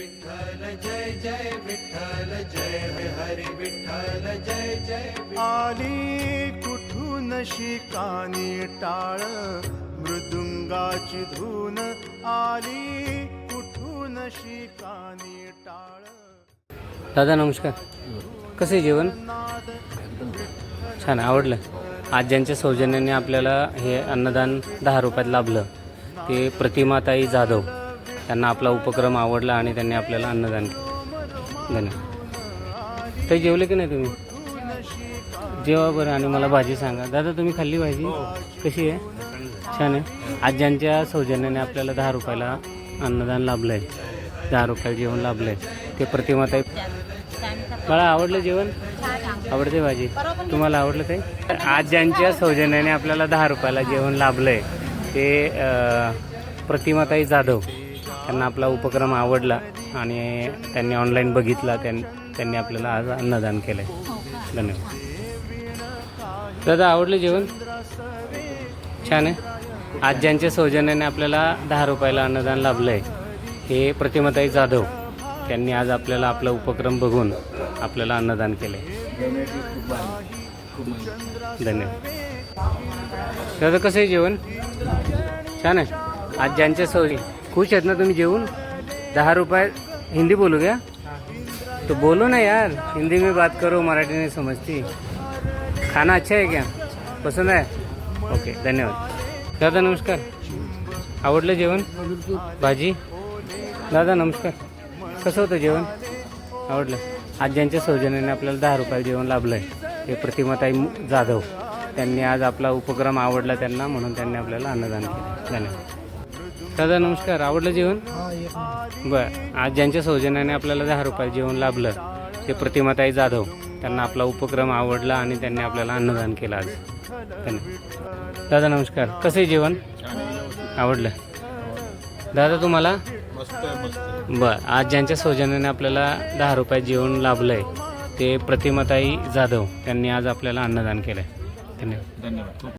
विठ्ठल जय जय विठ्ठल जय हरी विठ्ठल जय जय आली कुठून शिकानी टाळ? मृदुंगाची धून आली कुठून शिकानी टाळ? दादा नमस्कार. कसं आहे जेवण? छान आवडलं. आज ज्यांच्या सौजन्याने आपल्याला हे अन्नदान दहा रुपयात लाभलं. ते प्रतिमाताई जाधव. त्यांना आपला उपक्रम आवडला आणि त्यांनी आपल्याला अन्नदान केलं. धन्यवाद. ते जेवले की नाही तुम्ही? जेवा बरं आणि मला भाजी सांगा. दादा तुम्ही खाल्ली भाजी? कशी आहे? छान आहे. आज ज्यांच्या सौजन्याने आपल्याला दहा रुपयाला अन्नदान लाभलं आहे दहा रुपयाला जेवण लाभलं आहे ते प्रतिमाताई मला आवडलं जेवण? आवडते भाजी. तुम्हाला आवडलं काही आज ज्यांच्या सौजन्याने आपल्याला दहा रुपयाला जेवण लाभलंय. ते अं, प्रतिमाताई जाधव. त्यांना आपला उपक्रम आवडला आणि त्यांनी ऑनलाईन बघितला त्यां त्यांनी आपल्याला आज अन्नदान केलं आहे धन्यवाद. दादा आवडलं जेवण? छान आहे. आज ज्यांच्या सौजन्याने आपल्याला दहा रुपयाला अन्नदान लाभलं आहे हे प्रतिमाताई जाधव त्यांनी आज आपल्याला आपला उपक्रम बघून आपल्याला अन्नदान केलं आहे धन्यवाद. दादा कसं आहे जेवण? छान आहे. आज ज्यांच्या सौरी खुश आहेत ना तुम्ही जेवून? दहा रुपये हिंदी बोलू क्या? तो बोलो ना यार हिंदी में बात करो मराठी नहीं समझती। खाना अच्छा है क्या? पसंद आहे ओके धन्यवाद। दादा नमस्कार। आवडलं जेवण? भाजी? दादा नमस्कार। कसं होतं जेवण? आवडलं? आज ज्यांच्या सौजन्याने आपल्याला दहा रुपयाला जेवण लाभलं आहे ते प्रतिमाताई जाधव. त्यांनी आज आपला उपक्रम आवडला त्यांना म्हणून त्यांनी आपल्याला अन्नदान केलं. धन्यवाद. दादा नमस्कार. आवडलं जेवण? बरं. आज ज्यांच्या सौजन्याने आपल्याला दहा रुपये जेवण लाभलं ते प्रतिमाताई जाधव. त्यांना आपला उपक्रम आवडला आणि त्यांनी आपल्याला अन्नदान केलं आज. धन्यवाद. दादा नमस्कार. कसं आहे जेवण? आवडलं. दादा तुम्हाला? बर. आज ज्यांच्या सौजन्याने आपल्याला दहा रुपयात जेवण लाभलं आहे ते प्रतिमाताई जाधव. त्यांनी आज आपल्याला अन्नदान केलं आहे धन्यवाद. धन्यवाद.